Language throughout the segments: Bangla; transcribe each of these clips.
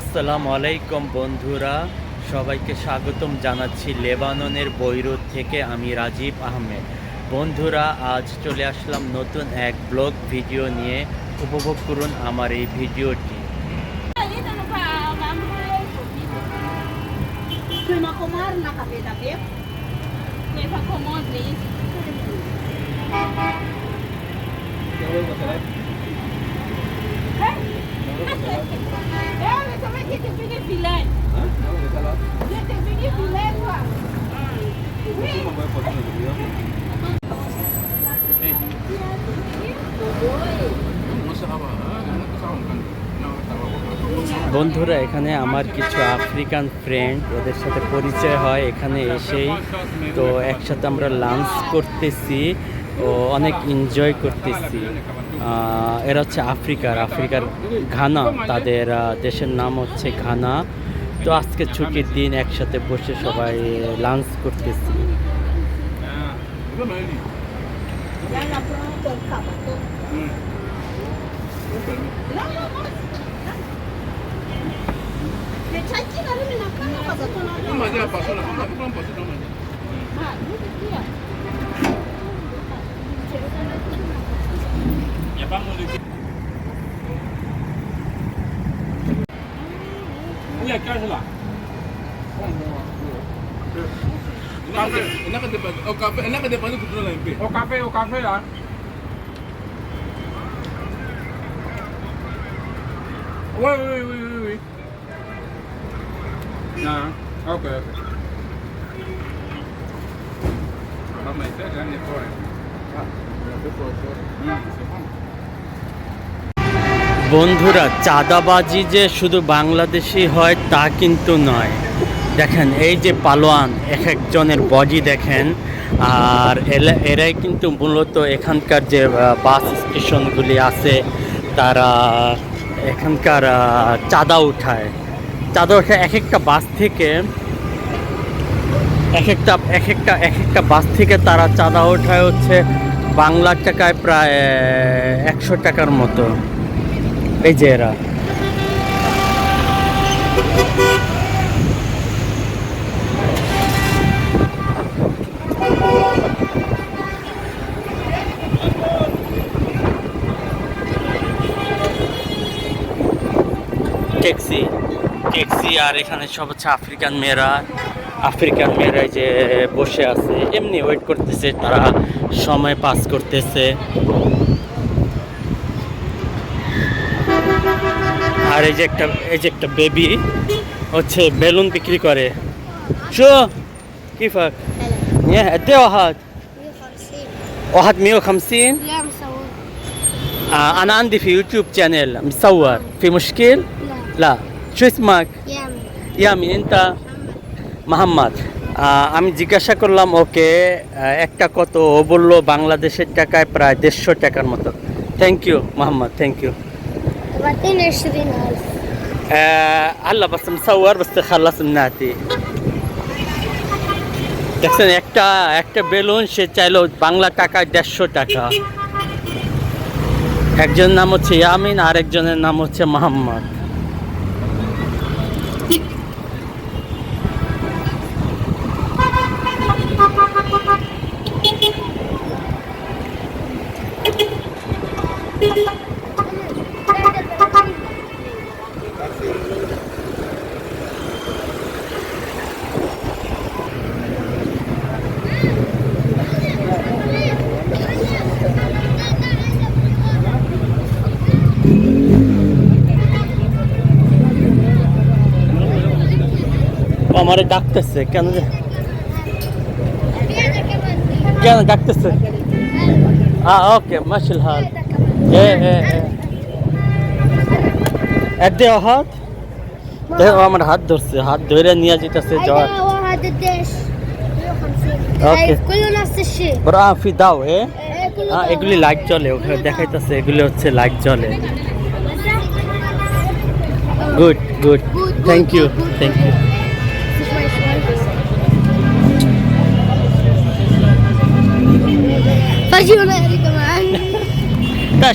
আসসালামু আলাইকুম বন্ধুরা, সবাইকে স্বাগতম জানাচ্ছি লেবাননের বৈরুত থেকে আমি রাজীব আহমেদ। বন্ধুরা, আজ চলে আসলাম নতুন এক ব্লগ ভিডিও নিয়ে। উপভোগ করুন আমার এই ভিডিওটি। বন্ধুরা, এখানে আমার কিছু আফ্রিকান ফ্রেন্ড ওদের সাথে পরিচয় হয় এখানে এসেই। তো একসাথে আমরা লাঞ্চ করতেছি, ও অনেক এনজয় করতেছি। এরা হচ্ছে আফ্রিকার আফ্রিকার ঘানা। তাদের দেশের নাম হচ্ছে ঘানা। তো আজকে ছুটির দিন, একসাথে বসে সবাই লাঞ্চ করতেছি। Mais chacune a la. On canne, pourquoi on la café, Au café, au café là. Oui, oui, oui. Ni kau. Hmm, sepang. বন্ধুরা চাঁদাবাজি যে শুধু বাংলাদেশি হয় তা কিন্তু নয়। দেখেন এই যে পালোয়ান এক একজনের বডি দেখেন আর এরাই কিন্তু মূলত এখানকার যে বাস স্টেশনগুলি আছে তারা এখানকার চাঁদা উঠায়। উঠায় এক একটা বাস থেকে, এক একটা এক একটা এক একটা বাস থেকে তারা চাঁদা ওঠায় হচ্ছে বাংলার টাকায় প্রায় একশো টাকার মতো। এই যে এরা। আর এখানে সব হচ্ছে আফ্রিকান মেয়েরা আফ্রিকান মেয়েরা যে বসে আছে এমনি ওয়েট করতেছে তারা সময় পাস করতেছে আর এই যে একটা এই যে একটা বেবি হচ্ছে বেলুন বিক্রি করে শো কি ফাক ইয়ে এতে ওহাদ 150 واحد 150 لا مصور آه انا عندي في يوتيوب channel مصور في مشكل لا لا شو اسمك يامن ইয়ামিন انت মোহাম্মদ আহ, আমি জিজ্ঞাসা করলাম ওকে আহ, একটা কত ও বললো বাংলাদেশের টাকায় প্রায় দেড়শো টাকার মতো thank you Mohammad thank you وبعدين 20000 هلا بس مصور بس تخلص مناتي দেখছেন একটা একটা বেলুন সে চাইলো বাংলা টাকায় দেড়শো টাকা একজনের নাম হচ্ছে ইয়ামিন আর একজনের নাম হচ্ছে মোহাম্মদ আমারে ডাকতেছে কেন কেন ডাকতেছে? হ্যাঁ ওকে মাসিল হ্যাঁ, হ্যাঁ, হ্যাঁ। হাত এ এ এর দে হাত? দেখো আমার হাত ধরছে হাত ধরে নিয়ে যেতেছে জ্বর। ওকে। ওরা ফি দাও হে হ্যাঁ এগুলি লাইট চলে ওখানে দেখাইতেছে এগুলি হচ্ছে লাইট চলে good good thank you thank you হাসিও eh. না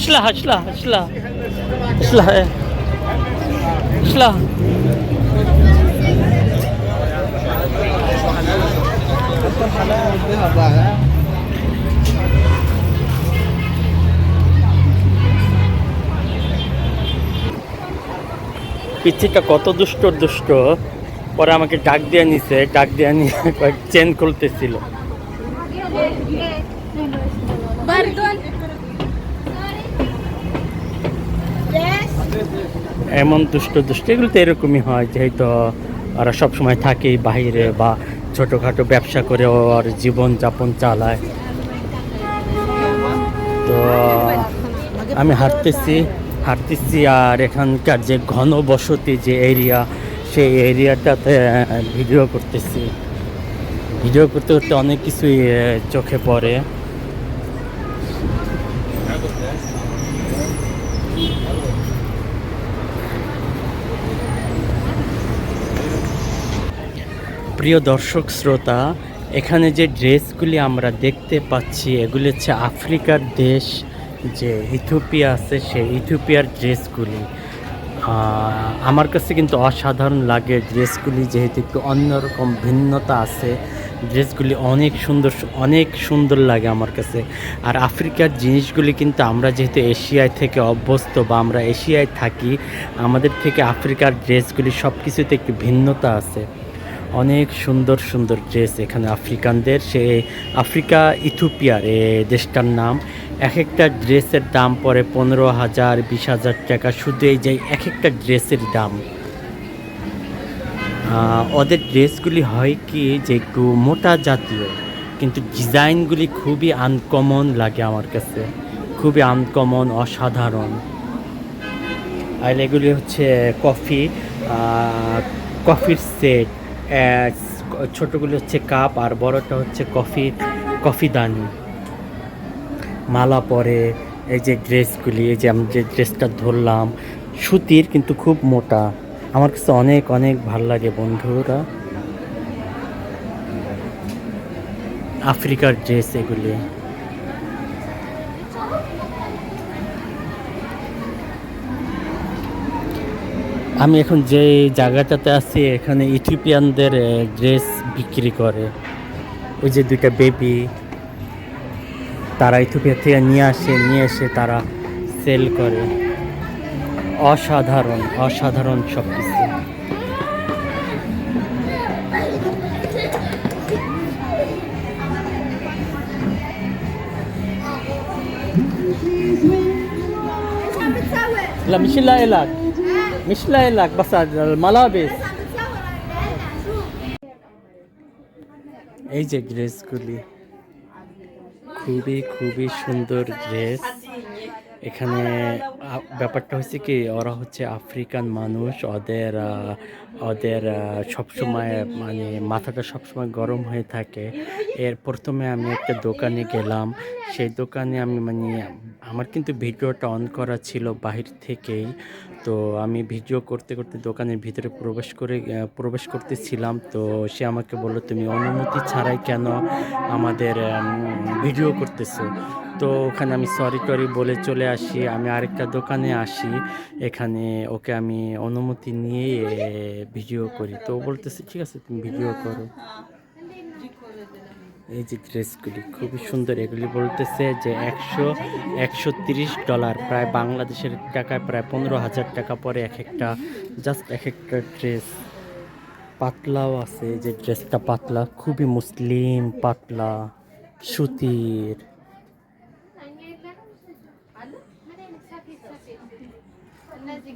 কত দুষ্ট দুষ্ট। পরে আমাকে ডাক দিয়ে নিছে, ডাক দিয়ে নিয়ে চেন খুলতেছিল। এমন দুষ্ট দুষ্ট, এগুলো তো এরকমই হয় যেহেতু ওরা সবসময় থাকে বাইরে বা ছোটোখাটো ব্যবসা করে ওর জীবন যাপন চালায়। তো আমি হাঁটতেছি হাঁটতেছি আর এখানকার যে ঘনবসতি যে এরিয়া, সেই এরিয়াটাতে ভিডিও করতেছি। ভিডিও করতে করতে অনেক কিছুই চোখে পড়ে। প্রিয় দর্শক, শ্রোতা, এখানে যে ড্রেসগুলি আমরা দেখতে পাচ্ছি, এগুলি হচ্ছে আফ্রিকার দেশ, যে ইথিওপিয়া আছে সেই ইথিওপিয়ার ড্রেসগুলি। আমার কাছে কিন্তু অসাধারণ লাগে ড্রেসগুলি, যেহেতু একটু অন্যরকম ভিন্নতা আছে। ড্রেসগুলি অনেক সুন্দর অনেক সুন্দর লাগে আমার কাছে। আর আফ্রিকার জিনিসগুলি কিন্তু আমরা যেহেতু এশিয়ায় থেকে অভ্যস্ত বা আমরা এশিয়ায় থাকি, আমাদের থেকে আফ্রিকার ড্রেসগুলি সব কিছুতে একটু ভিন্নতা আছে। অনেক সুন্দর সুন্দর ড্রেস এখানে আফ্রিকানদের। সে আফ্রিকা ইথিওপিয়ার, এ দেশটার নাম। এক একটা ড্রেসের দাম পড়ে পনেরো হাজার, বিশ হাজার টাকা। শুধু এই যে এক একটা ড্রেসের দাম ওদের ড্রেসগুলি হয় কি যে একটু মোটা জাতীয়, কিন্তু ডিজাইনগুলি খুবই আনকমন লাগে আমার কাছে। খুবই আনকমন অসাধারণ। আর এগুলি হচ্ছে কফি কফির সেট ছোটোগুলি হচ্ছে কাপ আর বড়টা হচ্ছে কফি কফি দানি। মালা পরে এই যে ড্রেসগুলি, এই যে আমি যে ড্রেসটা ধরলাম, সুতির কিন্তু খুব মোটা। আমার কাছে অনেক অনেক ভালো লাগে বন্ধুরা। আফ্রিকার ড্রেস এগুলি। আমি এখন যে জায়গাটাতে আছি এখানে ইথিওপিয়ানদের ড্রেস বিক্রি করে। ওই যে দুইটা বেবি তারা ইথিওপিয়া থেকে নিয়ে আসে নিয়ে এসে তারা সেল করে। অসাধারণ অসাধারণ সব কিছু La Michelle Elak. মিশলাইলাক بس الملابس এই যে ড্রেসগুলি, খুবই খুবই সুন্দর ড্রেস। এখানে ব্যাপারটা হচ্ছে কি, ওরা হচ্ছে আফ্রিকান মানুষ, ওদের ওদের সবসময় মানে মাথাটা সবসময় গরম হয়ে থাকে। এর প্রথমে আমি একটা দোকানে গেলাম। সেই দোকানে আমি মানে আমার কিন্তু ভিডিওটা অন করা ছিল বাহির থেকেই। তো আমি ভিডিও করতে করতে দোকানের ভিতরে প্রবেশ করে প্রবেশ করতেছিলাম। তো সে আমাকে বলল, তুমি অনুমতি ছাড়াই কেন আমাদের ভিডিও করতেছো? তো ওখানে আমি সরি টরি বলে চলে আসি। আমি আরেকটা দোকানে আসি। এখানে ওকে আমি অনুমতি নিয়ে ভিডিও করি। তো বলতেছে, ঠিক আছে, তুমি ভিডিও করো। এই যে ড্রেসগুলি খুবই সুন্দর, এগুলি বলতেছে যে একশো একশো তিরিশ ডলার, প্রায় বাংলাদেশের টাকায় প্রায় পনেরো হাজার টাকা পরে এক একটা জাস্ট এক একটা ড্রেস পাতলাও আছে যে ড্রেসটা পাতলা, খুবই মুসলিম, পাতলা, সুতির।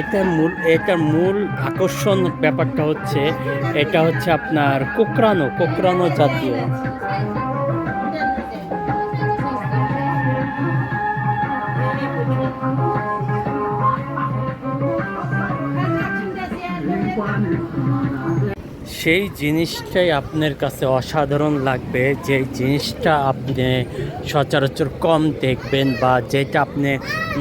এটা মূল এটার মূল আকর্ষণ ব্যাপারটা হচ্ছে এটা হচ্ছে আপনার কোকরানো কোকরানো জাতীয়। সেই জিনিসটাই আপনার কাছে অসাধারণ লাগবে, যে জিনিসটা আপনি সচরাচর কম দেখবেন বা যেটা আপনি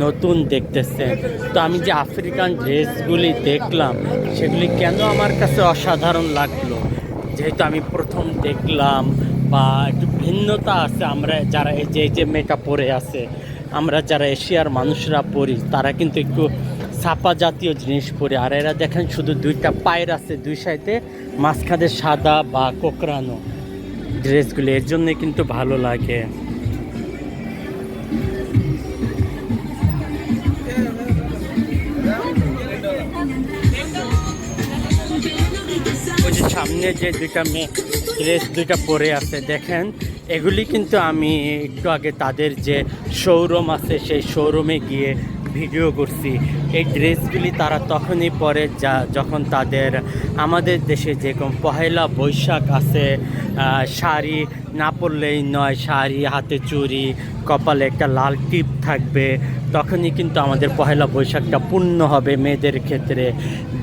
নতুন দেখতেছেন। তো আমি যে আফ্রিকান ড্রেসগুলি দেখলাম, সেগুলি কেন আমার কাছে অসাধারণ লাগল? যেহেতু আমি প্রথম দেখলাম বা একটু ভিন্নতা আছে, আমরা যারা এই যে এই যে মেয়েটা পরে আছে, আমরা যারা এশিয়ার মানুষরা পড়ি তারা কিন্তু একটু ছাপা জাতীয় জিনিস পরে আর এরা দেখেন শুধু দুইটা পায়ের আছে, দুই সাইডে মাঝখানে সাদা বা কোকড়ানো ড্রেসগুলি। এর জন্যে কিন্তু ভালো লাগে। ওই সামনে যে দুইটা মেয়ে ড্রেস দুইটা পরে আছে, দেখেন। এগুলি কিন্তু আমি একটু আগে তাদের যে শোরুম আছে, সেই শোরুমে গিয়ে ভিডিও করছি। এই ড্রেসগুলি তারা তখনই পরে যা, যখন তাদের আমাদের দেশে যেরকম পহেলা বৈশাখ আছে শাড়ি না পরলেই নয়, শাড়ি, হাতে চুড়ি, কপালে একটা লাল টিপ থাকবে। তখনই কিন্তু আমাদের পহেলা বৈশাখটা পূর্ণ হবে মেয়েদের ক্ষেত্রে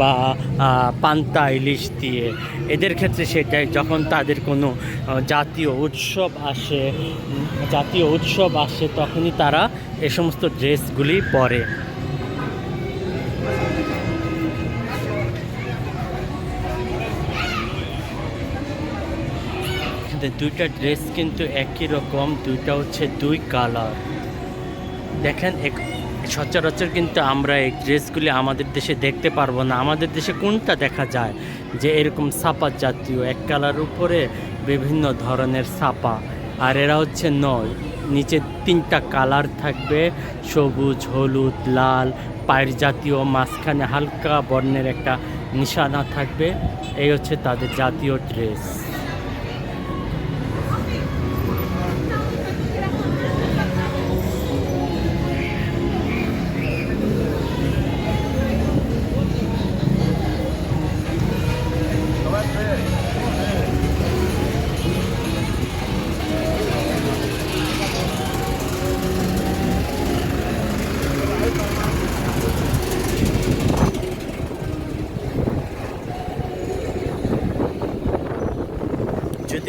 বা পান্তা, ইলিশ দিয়ে। এদের ক্ষেত্রে সেটাই, যখন তাদের কোনো জাতীয় উৎসব আসে জাতীয় উৎসব আসে, তখনই তারা এ সমস্ত ড্রেসগুলি পরে। এখানে দুইটা ড্রেস কিন্তু একই রকম, দুইটা হচ্ছে দুই কালার। দেখেন, এক- সচরাচর কিন্তু আমরা এই ড্রেসগুলি আমাদের দেশে দেখতে পারব না। আমাদের দেশে কোনটা দেখা যায় যে এরকম ছাপা জাতীয়, এক কালার উপরে বিভিন্ন ধরনের ছাপা, আর এরা হচ্ছে নয়। নিচে তিনটা কালার থাকবে, সবুজ, হলুদ, লাল, পায়ের জাতীয়, মাঝখানে হালকা বর্ণের একটা নিশানা থাকবে। এই হচ্ছে তাদের জাতীয় ড্রেস।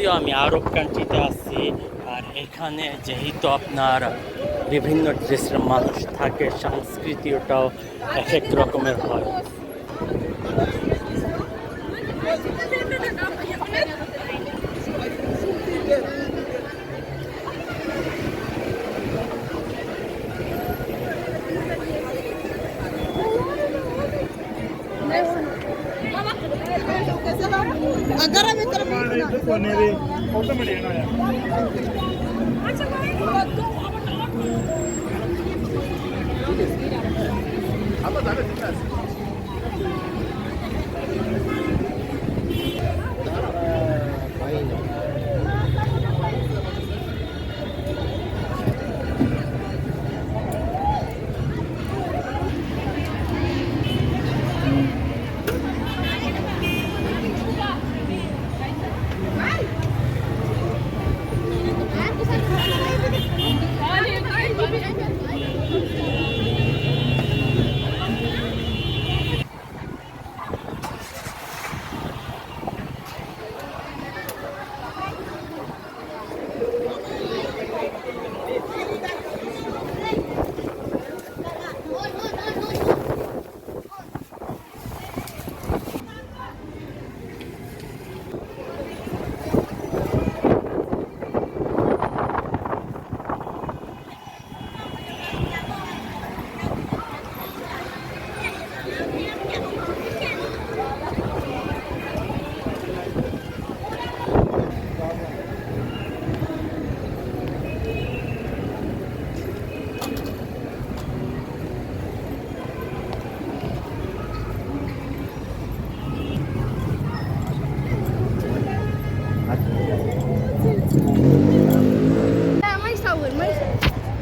যদিও আমি আরব কান্ট্রিতে আছি, আর এখানে যেহেতু আপনার বিভিন্ন দেশের মানুষ থাকে সংস্কৃতি ওটাও এক এক রকমের হয় ਅਗਰ ਆ ਵਿਕਰਮ ਕੋਨੇ ਦੇ ਉਹ ਤਾਂ ਮਿਲਿਆ ਨਾ ਆ ਅੱਛਾ ਕੋਈ ਆਪਾਂ ਦਾੜੇ ਦਿੱਤਾ ਸੀ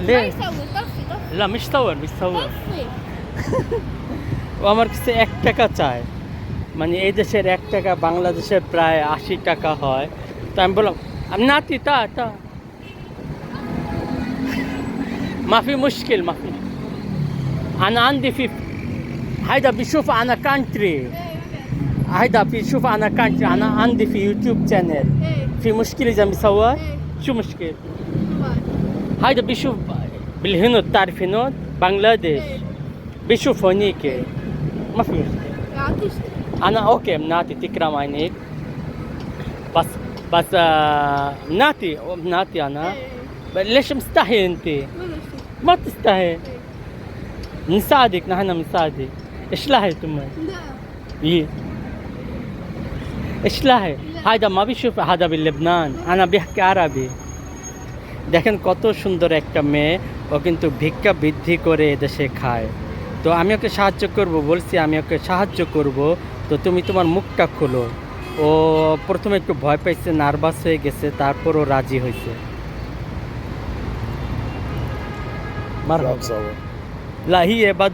ليه؟ يصور طفي طفي لا مش صور مش صور طفي ও আমার কাছে এক টাকা চায় মানে এই দেশের এক টাকা বাংলাদেশের প্রায় আশি টাকা হয় তো আমি বললাম আমি নাতি তা তা মাফি মুশকিল মাফি أنا عندي في هيدا بيشوف أنا كانتري هيدا في شوف انا كان انا عندي في يوتيوب channel ايه في مشكله اذا بيصور ايه شو مشكله بعد هيدا بيشوف بالهنود تعرف هنود بنغلاديش ايه بيشوف هونيك ما في مشكله يعطيش انا اوكي بنعطي تكرم عينيك بس بس آه، بنعطي بنعطي انا ايه ب- ليش مستحي انت ما نشوف ما تستحي بنساعدك نحن بنساعدك ايش لهي تمي لا ايه ايش لهي هذا ما بيشوف هذا بلبنان انا بيحكي عربي দেখেন কত সুন্দর একটা মেয়ে ও কিন্তু ভিক্ষা বৃদ্ধি করে এদেশে খায়। তো আমি ওকে সাহায্য করব বলছি আমি ওকে সাহায্য করব তো তুমি তোমার মুখটা খোলো। ও প্রথমে একটু ভয় পাইছে নার্ভাস হয়ে গেছে তারপর ও রাজি হয়েছে লাহি এবার